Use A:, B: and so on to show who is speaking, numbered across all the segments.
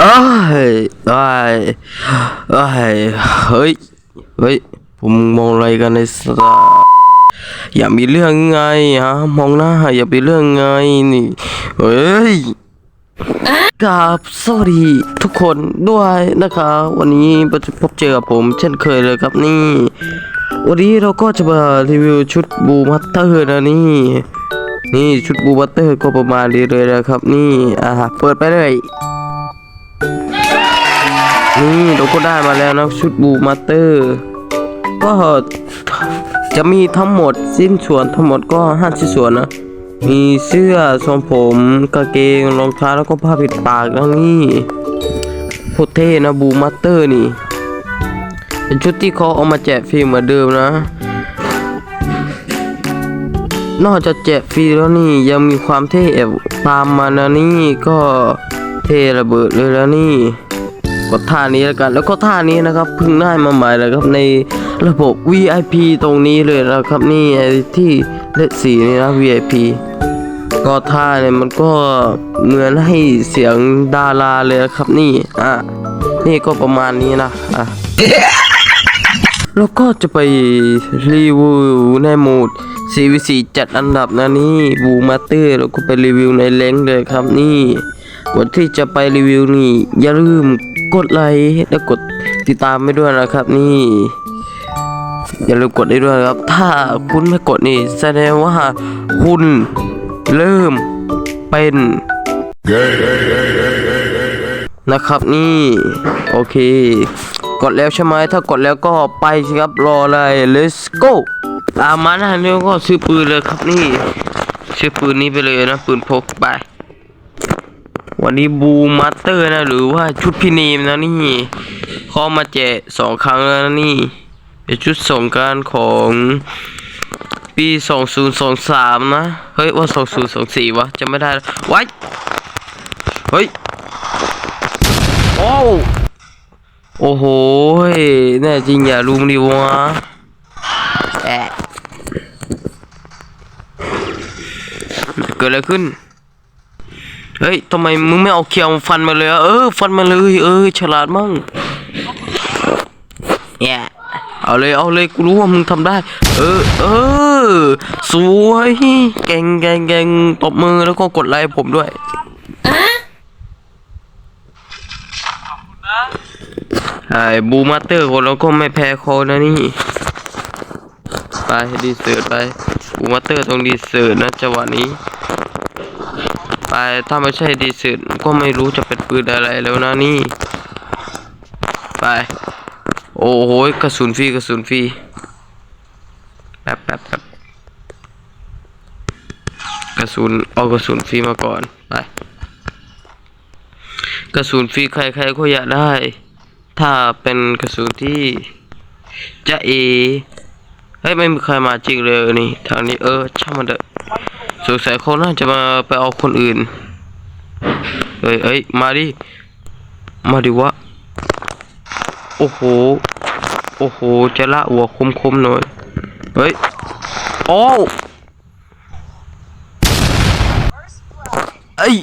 A: เอ้ยเอ้ยเอ้ยเฮ้ย เฮ้ย ผมมองอะไรกันในสตาอย่ามีเรื่องไงฮะ มองหน้า อย่ามีเรื่องไงนี่ เฮ้ยกับสวัสดีทุกคนด้วยนะครับ วันนี้พบเจอกับผม เช่นเคยเลยครับนี่ วันนี้เราก็จะมารีวิวชุดบูมัตเตอร์นะนี่ นี่ชุดบูมัตเตอร์ก็ประมาณนี้เลยนะครับ นี่ อ่าเปิดไปเลย นี่เราก็ได้มาแล้วนะชุดบูมาเตอร์ ก็จะมีทั้งหมดสิ้นส่วนทั้งหมดก็ห้าชิ้นส่วนนะ มีเสื้อทรงผมกางเกงรองเท้าแล้วก็ผ้าปิดปากแล้วนี่โคตรเท่นะบูมาเตอร์นี่ เป็นชุดที่เขาเอามาแจกฟรีเหมือนเดิมนะ นอกจากแจกฟรีแล้วนี่ยังมีความเท่แอบตามมานะนี่ก็เท่ระเบิดเลยแล้วนี่ กดท่านี้แล้วกัน แล้วก็ท่านี้นะครับเพิ่งได้มาใหม่เลยครับในระบบ VIP ตรงนี้เลยนะครับนี่ไอที่เลขสีนี่นะ VIP ก็ท่าเนี่ยมันก็เหมือนให้เสียงดาราเลยนะครับนี่อะนี่ก็ประมาณนี้นะอะ แล้วก็จะไปรีวิวในโหมด CVC จัดอันดับนะนี่บูมาเตอร์แล้วก็ไปรีวิวในเล้งเลยครับนี่ก่อนที่จะไปรีวิวนี่อย่าลืมกดไลค์และกดติดตามไปด้วยนะครับนี่อย่าลืมกดได้ด้วยครับ ถ้าคุณไม่กดนี่แสดงว่าคุณเริ่มเป็น นะครับนี่โอเค กดแล้วใช่ไหมถ้ากดแล้วก็ไปสิครับรออะไร let's go ตามมานะเนี่ยก็ซื้อปืนเลยครับนี่ซื้อปืนนี้ไปเลยนะปืนพกไป วันนี้บูมาสเตอร์นะ หรือว่าชุดพี่เนมนะนี่เขามาแจกสองครั้งแล้วนะนี่เป็นชุดสงการของปี 2023 นะ เฮ้ยว่า 2024 วะจะไม่ได้ไว้เฮ้ย โอ้วโอ้โหแน่จริงอย่าลุมดิวะแอะเกิดอะไรขึ้น เฮ้ยทำไมมึงไม่เอาเขียวฟันมาเลยอะเออ ฟันมาเลย เออ ฉลาดมั่งแย่ยเอาเลย เอาเลย กูรู้ว่ามึงทำได้ เออ เออ สวย เก่งเก่งเก่งตบมือแล้วก็กดไลค์ผมด้วย ไอ้บูมาเตอร์ของเราก็ไม่แพ้เขานะนี่ ไปดีเซิร์ตไป บูมาเตอร์ต้องดีเซิร์ตนะจังหวะนี้ ไปถ้าไม่ใช่ดีเซิร์ตก็ไม่รู้จะเป็นปืนอะไรแล้วนะนี่ ไป โอ้โหกระสุนฟรีกระสุนฟรีแป๊บแป๊บแป๊บกระสุนเอากระสุนฟรีมาก่อน ไป กระสุนฟรีใครๆก็อยากได้ ถ้าเป็นกระสุนที่จะเอเฮ้ยไม่มีใครมาจริงเลยนี่ ทางนี้เออช่างมันเถอะสงสัยเขาน่าจะมาไปเอาคนอื่นเฮ้ยเอ้ยมาดิ มาดิวะ โอ้โห โอ้โห จะละหัวคมๆหน่อย เฮ้ย โอ้เอ้ย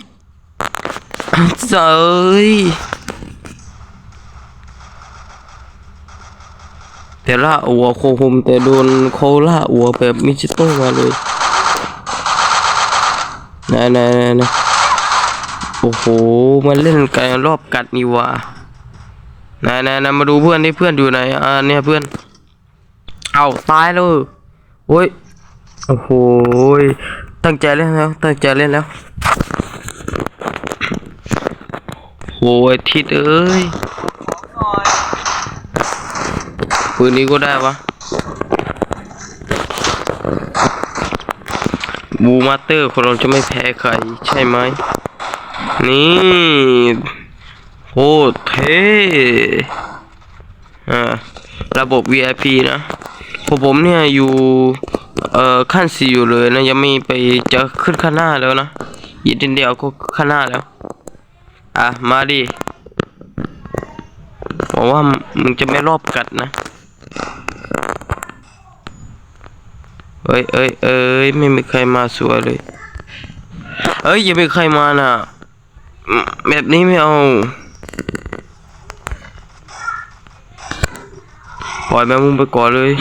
A: เจ้ย แต่ละหัวโคคมแต่โดนโคล่าหัวแบบมิจิโต้มาเลยนะนะนะนะโอ้โห มันเล่นกันรอบกัดนี่วะนะนะนะมาดูเพื่อนนี่เพื่อนอยู่ไหนอ่าเนี่ยเพื่อน เอาตายเลยโอ้ย โอ้โห ตั้งใจเล่นแล้ว ตั้งใจเล่นแล้วโอ้ยทิดเอ้ย ปืนนี้ก็ได้ปะบูมาเตอร์ของเราจะไม่แพ้ใครใช่ไหม นี่โคตรเท่อ่าระบบ VIP นะพวกผมเนี่ยอยู่ เอ่อขั้นสี่อยู่เลยนะ ยังไม่ไปจะขึ้นขั้นหน้าแล้วนะอีกนิดเดียวก็ขั้นหน้าแล้ว อะ มาดิบอกว่ามึงจะไม่รอบกัดนะ เอ้ยเอ้ยเอ้ยไม่มีใครมาสวยเลยเอ้ยยังไม่ใครมาน่ะ แบบนี้ไม่เอาปล่อยแมวมุมไปก่อนเลย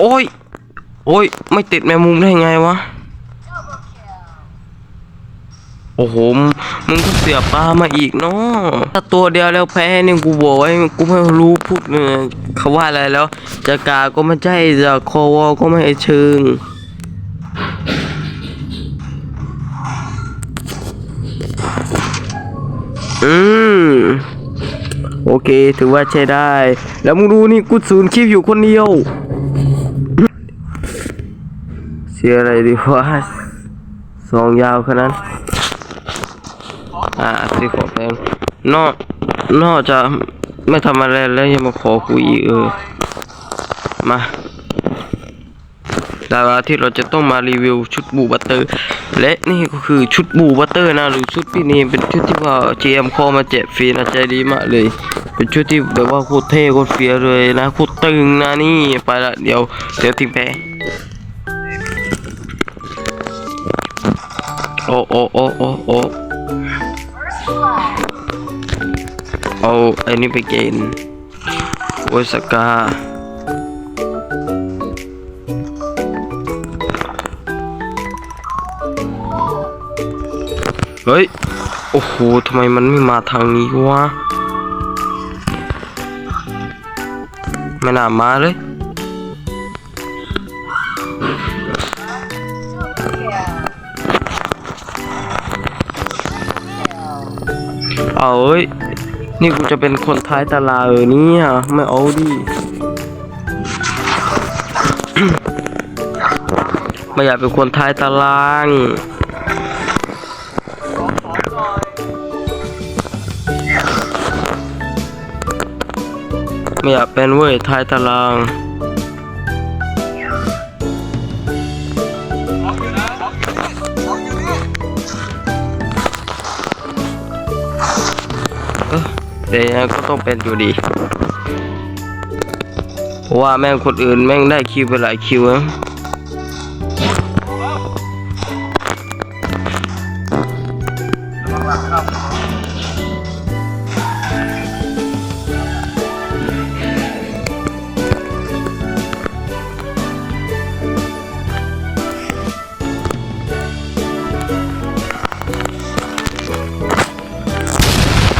A: โอ้ย โอ้ย ไม่ติดแมงมุมได้ไงวะ โอ้โห มึงก็เสียปลามาอีกเนาะถ้าตัวเดียวแล้วแพ้เนี่ยกูบอกไว้กูไม่รู้พูดเนี่ยเขาว่าอะไรแล้ว จะกาก็ไม่ใช่จะคอวอก็ไม่เชิงอืมโอเค ถือว่าใช้ได้ แล้วมึงดูนี่กูศูนย์คลิปอยู่คนเดียว เสียอะไรดีวะสองยาวขนาดนั้นอ่าสิขอแฟนนอกนอกจะไม่ทำอะไรแล้วยังมาขอคุยอีกเออ มาดาราที่เราจะต้องมารีวิวชุดบูบัตเตอร์ และนี่ก็คือชุดบูบัตเตอร์นะหรือชุดพี่นีเป็นชุดที่ว่า GM คอมาแจกฟรีนะใจดีมากเลย เป็นชุดที่แบบว่าโคตรเท่โคตรเฟียเลยนะโคตรตึงนะนี่ไปละเดี๋ยวเดี๋ยวทิ้งแพ้ อ้โอ้โอ้โอ้โอ้เอาไอ้นี่ไปเกณฑ์โอซาก้าเฮ้ย โอ้โห ทำไมมันไม่มาทางนี้วะ ไม่น่ามาเลย เอาเอ้ย นี่กูจะเป็นคนท้ายตารางเออเนี่ยไม่เอาดิ ไม่อยากเป็นคนท้ายตารางไม่อยากเป็นเว้ยท้ายตาราง แต่ยังไงก็ต้องเป็นอยู่ดีเพราะว่าแม่งคนอื่นแม่งได้คิวไปหลายคิวนะ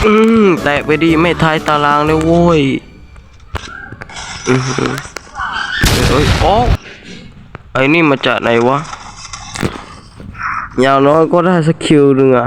A: อืมแตะไปดีไม่ทายตารางเลยโว้ยอือเอ้ยโอ้ไอ้นี่มาจากไหนวะอย่างน้อยก็ได้สักคิวหนึ่งอะ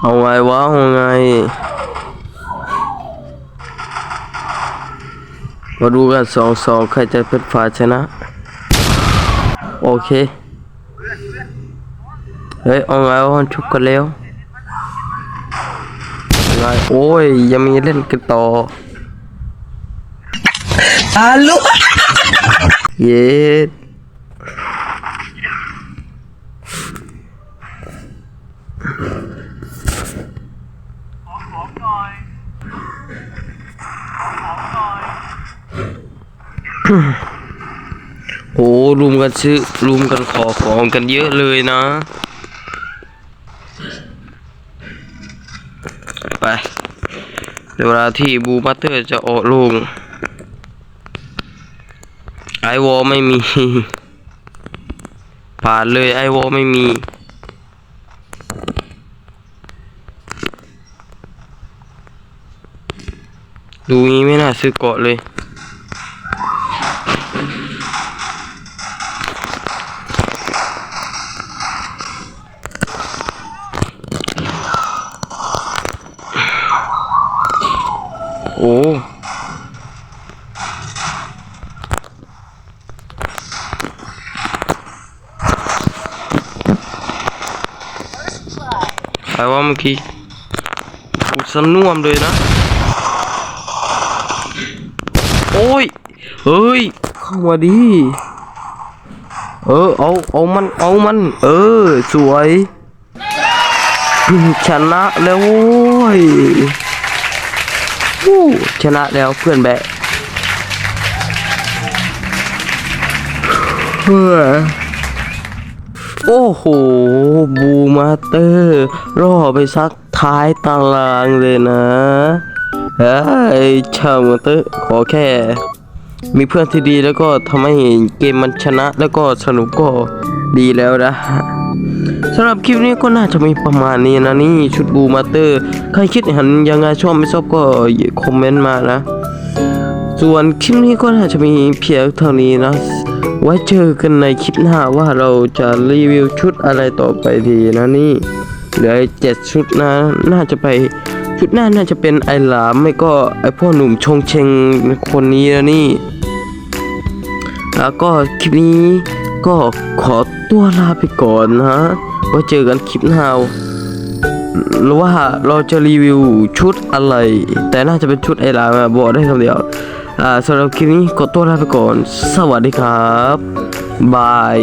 A: เอาไงวะเอาไงมาดูกันสองสองใครจะเป็นฝ่ายชนะ โอเค เฮ้ย เอาไงวะชุกกันแล้ว ไงโอ้ย ยังมีเล่นกันต่อ
B: Halo.
A: เย็ดโหรุมกันซื้อรุมกันขอของกันเยอะเลยนะ ไป เวลาที่บูมัตเตอร์จะออกลูกไอวอลไม่มี ผ่านเลยไอวอลไม่มีดูงี้ไม่น่าซื้อเกาะเลย โอ้ใครว่าเมื่อกี้กูสนุ่มเลยนะ โอ้ย เฮ้ย เข้ามาดิ เออ เอา เอามัน เอามัน เออ สวย ชนะแล้วโว้ย ชนะแล้วเพื่อนแบะเฮ้อโอ้โห บูมาเตอร์รอไปซักท้ายตารางเลยนะเฮ้ยชาวมาเตอร์ขอแค่ มีเพื่อนที่ดีแล้วก็ทำให้เกมมันชนะแล้วก็สนุกก็ ดีแล้วนะสำหรับคลิปนี้ก็น่าจะมีประมาณนี้นะนี่ชุดบูมาเตอร์ ใครคิดเห็นยังไงชอบไม่ชอบก็คอมเมนต์มานะ ส่วนคลิปนี้ก็น่าจะมีเพียงเท่านี้นะไว้เจอกันในคลิปหน้าว่าเราจะรีวิวชุดอะไรต่อไปดีนะนี่เหลือเจ็ดชุดนะน่าจะไปชุดหน้าน่าจะเป็นไอหลามไม่ก็ไอพ่อหนุ่มชงเชงคนนี้นะนี่ แล้วก็คลิปนี้ ก็ขอตัวลาไปก่อนนะ ไว้เจอกันคลิปหน้าหรือว่าเราจะรีวิวชุดอะไร แต่น่าจะเป็นชุดไอรามาบอกได้คำเดียวอ่าสำหรับคลิปนี้ขอตัวลาไปก่อน สวัสดีครับ บาย